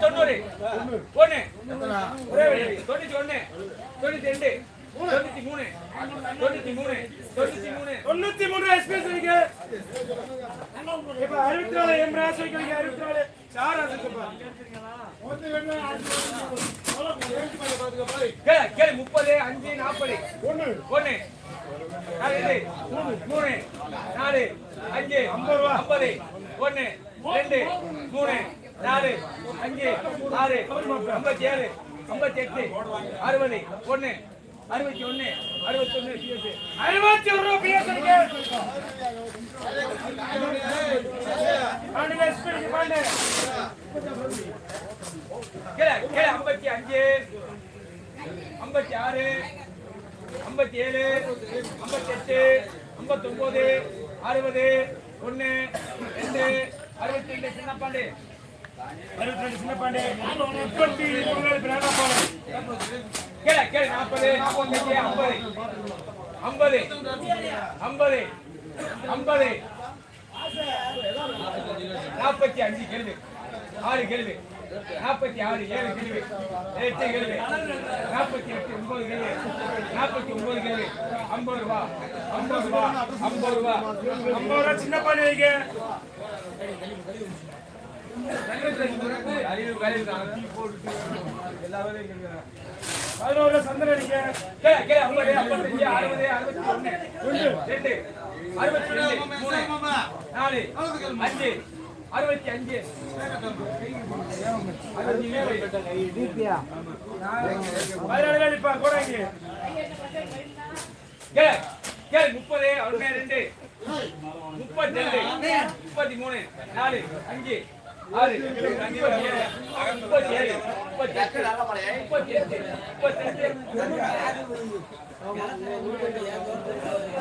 தொண்ணூறு ஒண்ணு. தொண்ணூத்தி ஒண்ணு. தொண்ணூத்தி ரெண்டு. தொண்ணூத்தி மூணு. தொண்ணூத்தி மூணு. தொண்ணூத்தி மூணு. தொண்ணூத்தி மூணு இப்ப அறுபத்தி நாலு எம் அறுபத்தி நாலு முப்பது அஞ்சு நாற்பது ஒண்ணு. ஒண்ணு. மூணு. நாலு. அஞ்சு. ஐம்பது ரூபா. ஐம்பது. ஒண்ணு. ரெண்டு. மூணு. நாலு. அஞ்சு. ஆறு. ஐம்பத்தி ஏழு ஐம்பத்தி எட்டு அறுபது. ஒண்ணு. அறுபத்தி ஒண்ணு அறுபத்தி ஒண்ணு அறுபத்தி ஒரு ரூபா ஐம்பத்தி அஞ்சு. ஐம்பத்தி ஆறு ஐம்பத்தி ஏழு ஐம்பத்தி எட்டு ஐம்பத்தி ஒன்பது அறுபது ஒண்ணு ரெண்டு அறுபத்தி ரெண்டு சின்ன பாண்டு அறுபத்தி ரெண்டு சின்ன பாண்டு முப்பத்தி கேள கேள நாற்பது நாற்பத்தஞ்சு ஐம்பது. ஐம்பது ஐம்பது ஐம்பது. நாற்பத்தி அஞ்சு கேள்வி ஆறு கேள்வி. நாற்பத்தி ஆறு ஏழு கேள்வி. எட்டு கேள்வி. நாற்பத்தி எட்டு ஒன்பது கேள்வி. நாற்பத்தி ஒன்பது கேள்வி. ஐம்பது ரூபா. ஐம்பது ரூபா. ஐம்பது ரூபா. ஐம்பது ரூபா சின்ன பாண்டு வைக்க. பதினோரு அடிக்க அறுபது அறுபத்தி ரெண்டு. அறுபத்தி ரெண்டு. மூணு. நாலு. அஞ்சு. அறுபத்தி அஞ்சு. பதினாலு இப்ப கூட முப்பது ஒண்ணு ரெண்டு முப்பத்தி ரெண்டு முப்பத்தி மூணு நாலு அஞ்சு ஆறு முப்பத்தி ஏழு முப்பத்தி எட்டு முப்பத்தி எட்டு முப்பத்தி எட்டு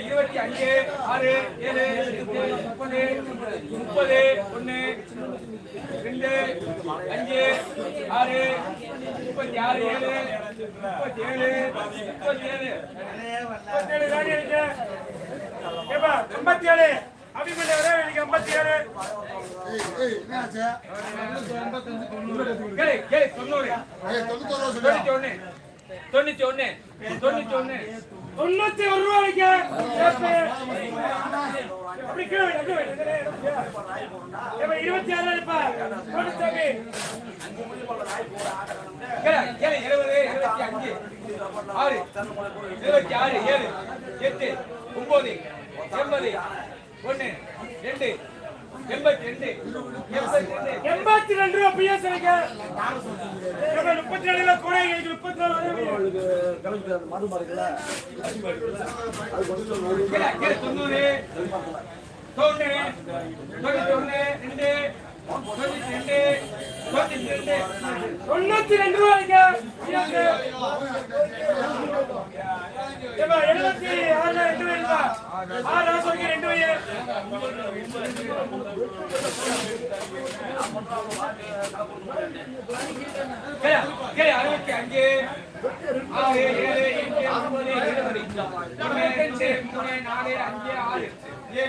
இருபத்தி அஞ்சு ஆறு ஏழு எட்டு முப்பது முப்பது ஒண்ணு ரெண்டு அஞ்சு ஆறு முப்பத்தி ஆறு ஏழு முப்பத்தி ஏழு முப்பத்தி ஏழு ஐம்பத்தி ஏழு. ஒரே ஐம்பத்தி ஏழு தொண்ணூத்தி ஒண்ணு தொண்ணூத்தி ஒண்ணு தொண்ணூத்தி ஒண்ணு தொண்ணூத்தி ஒரு ரூபாய்க்கு இருபத்தி ஆறு இப்ப. இருபது இருபத்தி அஞ்சு. ஆறு இருபத்தி ஆறு ஏழு எட்டு ஒன்பது எண்பது ஒண்ணு ரெண்டு எண்பத்தி ரெண்டு ரூபா பிஎஸ் முப்பத்தி ரெண்டுல கூட எனக்கு முப்பத்தி நாலு தொண்ணூறு. தொண்ணூறு. தொண்ணூத்தி ஒண்ணு ரெண்டு. தொண்ணூத்தி ரெண்டு. தொண்ணூத்தி ரெண்டு. தொண்ணூத்தி ரெண்டு ரூபா வைக்க எனக்கு. ஏப்பா, எழுபத்தி வயசுப்பா. ஆறு ராசம் வைக்க ரெண்டு வயசு கேளு கேளு அறுபத்தி அஞ்சு ஆறு ஏழு எட்டு ஒன்பது நாலு அஞ்சு ஆறு